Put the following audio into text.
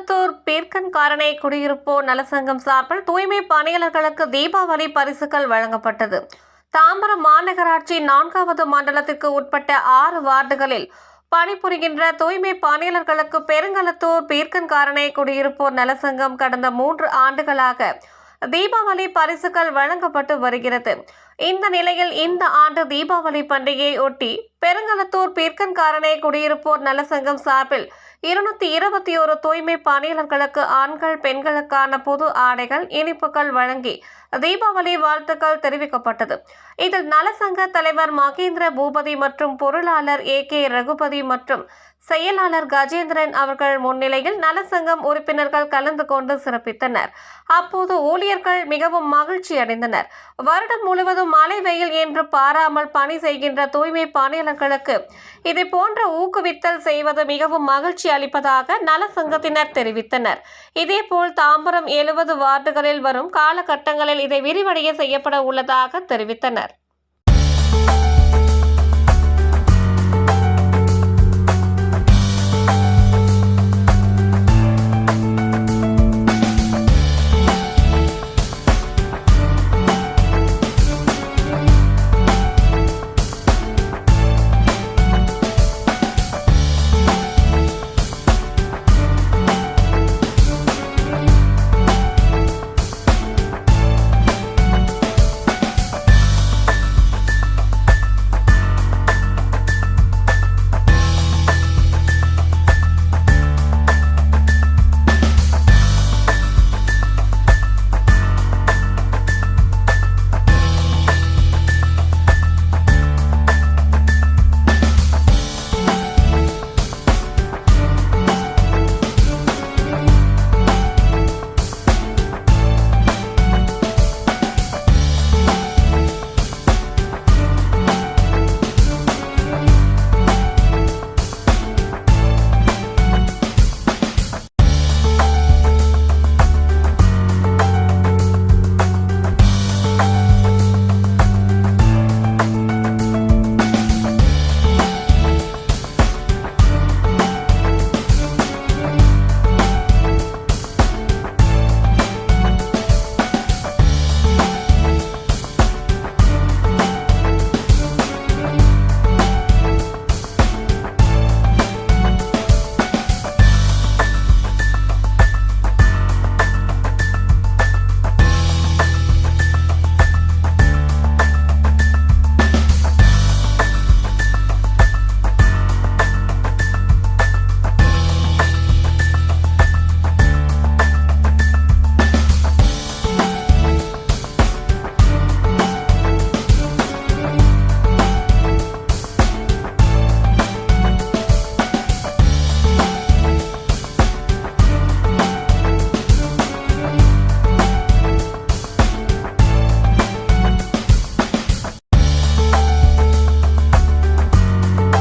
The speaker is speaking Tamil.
பீர்க்கன் காரணை குடியிருப்போர் நலசங்கம் சார்பில் தூய்மை பணியாளர்களுக்கு தீபாவளி பரிசுகள் வழங்கப்பட்டது. தாம்பரம் மாநகராட்சி நான்காவது மண்டலத்திற்கு உட்பட்ட ஆறு வார்டுகளில் பணிபுரிகின்ற தூய்மை பணியாளர்களுக்கு பெருங்கலத்தூர் பீர்க்கன் காரணை குடியிருப்போர் நலசங்கம் கடந்த மூன்று ஆண்டுகளாக தீபாவளி பரிசுகள் வழங்கப்பட்டு வருகிறது. இந்த நிலையில் இந்த ஆண்டு தீபாவளி பண்டிகையை ஒட்டி பெருங்கலத்தூர் பீர்க்கன்காரனை குடியிருப்போர் நலசங்கம் சார்பில் இருநூத்தி இருபத்தி ஒரு தூய்மை பணியாளர்களுக்கு ஆண்கள் பெண்களுக்கான பொது ஆடைகள் இனிப்புகள் வழங்கி தீபாவளி வாழ்த்துக்கள் தெரிவிக்கப்பட்டது. இதில் நலசங்க தலைவர் மகேந்திர பூபதி மற்றும் பொருளாளர் ஏ கே ரகுபதி மற்றும் செயலாளர் கஜேந்திரன் அவர்கள் முன்னிலையில் நலசங்கம் உறுப்பினர்கள் கலந்து கொண்டு சிறப்பித்தனர். அப்போது ஊழியர்கள் மிகவும் மகிழ்ச்சி அடைந்தனர் வருடம் முழுவதும் மழை வெயில் என்று பாராமல் பணி செய்கின்ற தூய்மை பணியாளர்களுக்கு இதை போன்ற ஊக்குவித்தல் செய்வது மிகவும் மகிழ்ச்சி அளிப்பதாக நல சங்கத்தினர் தெரிவித்தனர். இதேபோல் தாம்பரம் எழுபது வார்டுகளில் வரும் காலகட்டங்களில் இதை விரிவடைய செய்யப்பட உள்ளதாக தெரிவித்தனர்.